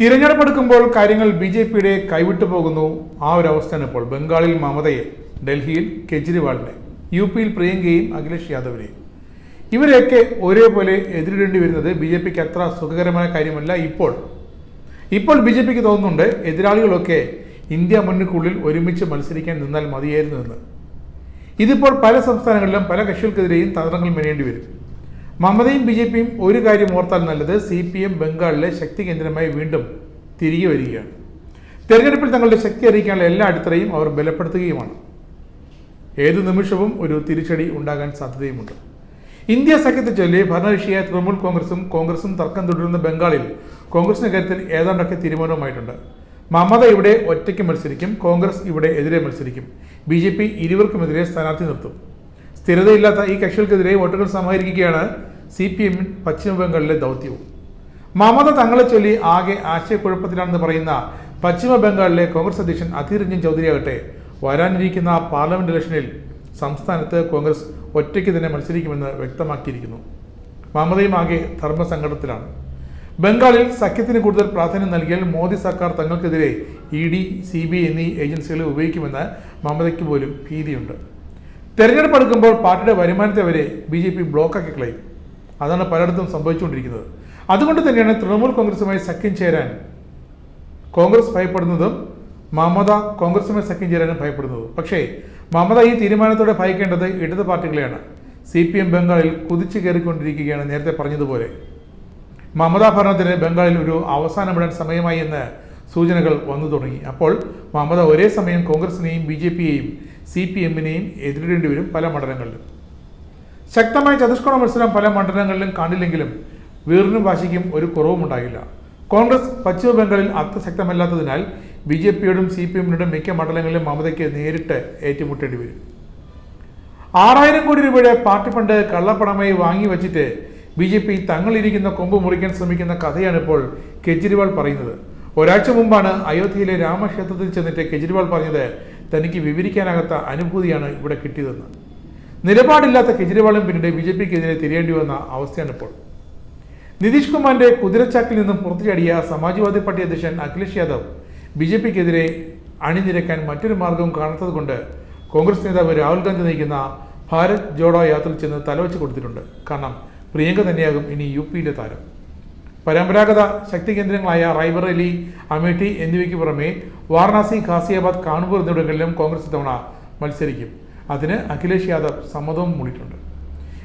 തിരഞ്ഞെടുപ്പ് എടുക്കുമ്പോൾ കാര്യങ്ങൾ ബി ജെ പിയുടെ കൈവിട്ടു പോകുന്നു. ആ ഒരു അവസ്ഥയാണ് ഇപ്പോൾ ബംഗാളിൽ മമതയെ ഡൽഹിയിൽ കെജ്രിവാളിനെ യു പിയിൽ പ്രിയങ്കയും അഖിലേഷ് യാദവിനെയും. ഇവരെയൊക്കെ ഒരേപോലെ എതിരിടേണ്ടി വരുന്നത് ബി ജെ പിക്ക് അത്ര സുഖകരമായ കാര്യമല്ല ഇപ്പോൾ. ഇപ്പോൾ ബി ജെ പിക്ക് തോന്നുന്നുണ്ട് എതിരാളികളൊക്കെ ഇന്ത്യ മുന്നിക്കുള്ളിൽ ഒരുമിച്ച് മത്സരിക്കാൻ നിന്നാൽ മതിയായിരുന്നു എന്ന്. ഇതിപ്പോൾ പല സംസ്ഥാനങ്ങളിലും പല കക്ഷികൾക്കെതിരെയും തന്ത്രങ്ങൾ മെനയേണ്ടി വരും. മമതയും ബി ജെ പിയും ഒരു കാര്യം ഓർത്താൽ നല്ലത് സി പി എം ബംഗാളിലെ ശക്തി കേന്ദ്രമായി വീണ്ടും തിരികെ വരികയാണ്. തെരഞ്ഞെടുപ്പിൽ തങ്ങളുടെ ശക്തി അറിയിക്കാനുള്ള എല്ലാ അടിത്തറയും അവർ ബലപ്പെടുത്തുകയുമാണ്. ഏതു നിമിഷവും ഒരു തിരിച്ചടി ഉണ്ടാകാൻ സാധ്യതയുമുണ്ട്. ഇന്ത്യ സഖ്യത്തെ ചൊല്ലി ഭരണകക്ഷിയായ തൃണമൂൽ കോൺഗ്രസും കോൺഗ്രസും തർക്കം തുടരുന്ന ബംഗാളിൽ കോൺഗ്രസിന്റെ കാര്യത്തിൽ ഏതാണ്ടൊക്കെ തീരുമാനവുമായിട്ടുണ്ട്. മമത ഇവിടെ ഒറ്റയ്ക്ക് മത്സരിക്കും കോൺഗ്രസ് ഇവിടെ എതിരെ മത്സരിക്കും. ബി ജെ പി ഇരുവർക്കുമെതിരെ സ്ഥാനാർത്ഥി നിർത്തും. സ്ഥിരതയില്ലാത്ത ഈ കക്ഷികൾക്കെതിരെ വോട്ടുകൾ സമാഹരിക്കുകയാണ് സി പി എമ്മിൻ പശ്ചിമബംഗാളിലെ ദൗത്യവും. മമത തങ്ങളെ ചൊല്ലി ആകെ ആശയക്കുഴപ്പത്തിലാണെന്ന് പറയുന്ന പശ്ചിമ ബംഗാളിലെ കോൺഗ്രസ് അധ്യക്ഷൻ അധീർ രഞ്ജൻ ചൗധരിയാകട്ടെ വരാനിരിക്കുന്ന പാർലമെന്റ് ഇലക്ഷനിൽ സംസ്ഥാനത്ത് കോൺഗ്രസ് ഒറ്റയ്ക്ക് തന്നെ മത്സരിക്കുമെന്ന് വ്യക്തമാക്കിയിരിക്കുന്നു. മമതയും ആകെ ധർമ്മസങ്കടത്തിലാണ്. ബംഗാളിൽ സഖ്യത്തിന് കൂടുതൽ പ്രാധാന്യം നൽകിയാൽ മോദി സർക്കാർ തങ്ങൾക്കെതിരെ ഇ ഡി സി ബി എന്നീ ഏജൻസികളെ ഉപയോഗിക്കുമെന്ന് മമതയ്ക്ക് പോലും ഭീതിയുണ്ട്. തെരഞ്ഞെടുപ്പ് എടുക്കുമ്പോൾ പാർട്ടിയുടെ വരുമാനത്തെ വരെ ബി ജെ പി ബ്ലോക്കാക്കി കളയും. അതാണ് പലയിടത്തും സംഭവിച്ചുകൊണ്ടിരിക്കുന്നത്. അതുകൊണ്ട് തന്നെയാണ് തൃണമൂൽ കോൺഗ്രസുമായി സഖ്യം ചേരാൻ കോൺഗ്രസ് ഭയപ്പെടുന്നതും മമത കോൺഗ്രസുമായി സഖ്യം ചേരാനും ഭയപ്പെടുന്നതും. പക്ഷേ മമത ഈ തീരുമാനത്തോടെ ഭയക്കേണ്ടത് ഇടത് പാർട്ടികളെയാണ്. സി പി എം ബംഗാളിൽ കുതിച്ചു കയറിക്കൊണ്ടിരിക്കുകയാണ് നേരത്തെ പറഞ്ഞതുപോലെ. മമതാ ഭരണത്തിന് ബംഗാളിൽ ഒരു അവസാനമിടാൻ സമയമായി എന്ന് സൂചനകൾ വന്നു തുടങ്ങി. അപ്പോൾ മമത ഒരേ സമയം കോൺഗ്രസിനെയും ബി ജെ പിയെയും സി പി എമ്മിനെയും എതിരിടേണ്ടി വരും പല മണ്ഡലങ്ങളിലും. ശക്തമായ ചതുഷ്കോണ മത്സരം പല മണ്ഡലങ്ങളിലും കാണില്ലെങ്കിലും വീറിനും വാശിക്കും ഒരു കുറവും ഉണ്ടാകില്ല. കോൺഗ്രസ് പശ്ചിമ ബംഗാളിൽ അത്ര ശക്തമല്ലാത്തതിനാൽ ബി ജെ പിയോടും സി പി എമ്മിനോടും മിക്ക മണ്ഡലങ്ങളിലും മമതയ്ക്ക് നേരിട്ട് ഏറ്റുമുട്ടേണ്ടി വരും. ആറായിരം കോടി രൂപയുടെ പാർട്ടി ഫണ്ട് കള്ളപ്പണമായി വാങ്ങി വച്ചിട്ട് ബി ജെ പി തങ്ങളിരിക്കുന്ന കൊമ്പ് മുറിക്കാൻ ശ്രമിക്കുന്ന കഥയാണ് ഇപ്പോൾ കെജ്രിവാൾ പറയുന്നത്. ഒരാഴ്ച മുമ്പാണ് അയോധ്യയിലെ രാമക്ഷേത്രത്തിൽ ചെന്നിട്ട് കെജ്രിവാൾ പറഞ്ഞത് തനിക്ക് വിവരിക്കാനാകാത്ത അനുഭൂതിയാണ് ഇവിടെ കിട്ടിയതെന്ന്. നിലപാടില്ലാത്ത കെജ്രിവാളും പിന്നീട് ബി ജെ പിക്കെതിരെ തിരിയേണ്ടി വന്ന അവസ്ഥയാണ് ഇപ്പോൾ. നിതീഷ് കുമാറിന്റെ കുതിരച്ചാക്കിൽ നിന്നും പുറത്തുചാടിയ സമാജ്വാദി പാർട്ടി അധ്യക്ഷൻ അഖിലേഷ് യാദവ് ബി ജെ പിക്കെതിരെ അണിനിരക്കാൻ മറ്റൊരു മാർഗവും കാണാത്തതുകൊണ്ട് കോൺഗ്രസ് നേതാവ് രാഹുൽ ഗാന്ധി നയിക്കുന്ന ഭാരത് ജോഡോ യാത്രയിൽ ചെന്ന് തലവെച്ച് കൊടുത്തിട്ടുണ്ട്. കാരണം പ്രിയങ്ക തന്നെയാകും ഇനി യു പിയിലെ താരം. പരമ്പരാഗത ശക്തി കേന്ദ്രങ്ങളായ റായ്ബറേലി അമേഠി എന്നിവയ്ക്ക് പുറമെ വാരണാസി ഖാസിയാബാദ് കാൺപൂർ എന്നിവിടങ്ങളിലും കോൺഗ്രസ് ഇത്തവണ മത്സരിക്കും. അതിന് അഖിലേഷ് യാദവ് സമ്മതവും മൂടിയിട്ടുണ്ട്.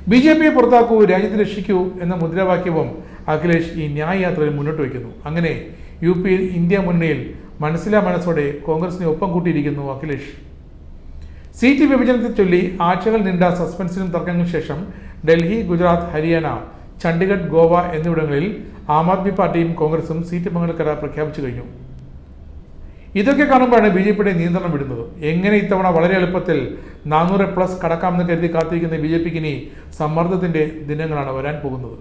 ബി ജെ പിയെ പുറത്താക്കൂ രാജ്യത്തെ രക്ഷിക്കൂ എന്ന മുദ്രാവാക്യവും അഖിലേഷ് ഈ ന്യായ യാത്രയിൽ മുന്നോട്ട് വയ്ക്കുന്നു. അങ്ങനെ യു പിയിൽ ഇന്ത്യ മുന്നണിയിൽ മനസ്സിലാ മനസ്സോടെ കോൺഗ്രസിനെ ഒപ്പം കൂട്ടിയിരിക്കുന്നു അഖിലേഷ്. സീറ്റ് വിഭജനത്തെ ചൊല്ലി ആഴ്ചകൾ നീണ്ട സസ്പെൻസിനും തർക്കങ്ങൾക്ക് ശേഷം ഡൽഹി ഗുജറാത്ത് ഹരിയാന ചണ്ഡീഗഡ് ഗോവ എന്നിവിടങ്ങളിൽ ആം ആദ്മി പാർട്ടിയും കോൺഗ്രസും സീറ്റ് പങ്കിടൽ കരാർ പ്രഖ്യാപിച്ചു കഴിഞ്ഞു. ഇതൊക്കെ കാണുമ്പോഴാണ് ബി ജെ പിയുടെ നിയന്ത്രണം വിടുന്നത്. എങ്ങനെ ഇത്തവണ വളരെ എളുപ്പത്തിൽ നാനൂറ് പ്ലസ് കടക്കാമെന്ന് കരുതി കാത്തിരിക്കുന്ന ബി ജെ പിക്ക് ഇനി സമ്മർദ്ദത്തിന്റെ ദിനങ്ങളാണ് വരാൻ പോകുന്നത്.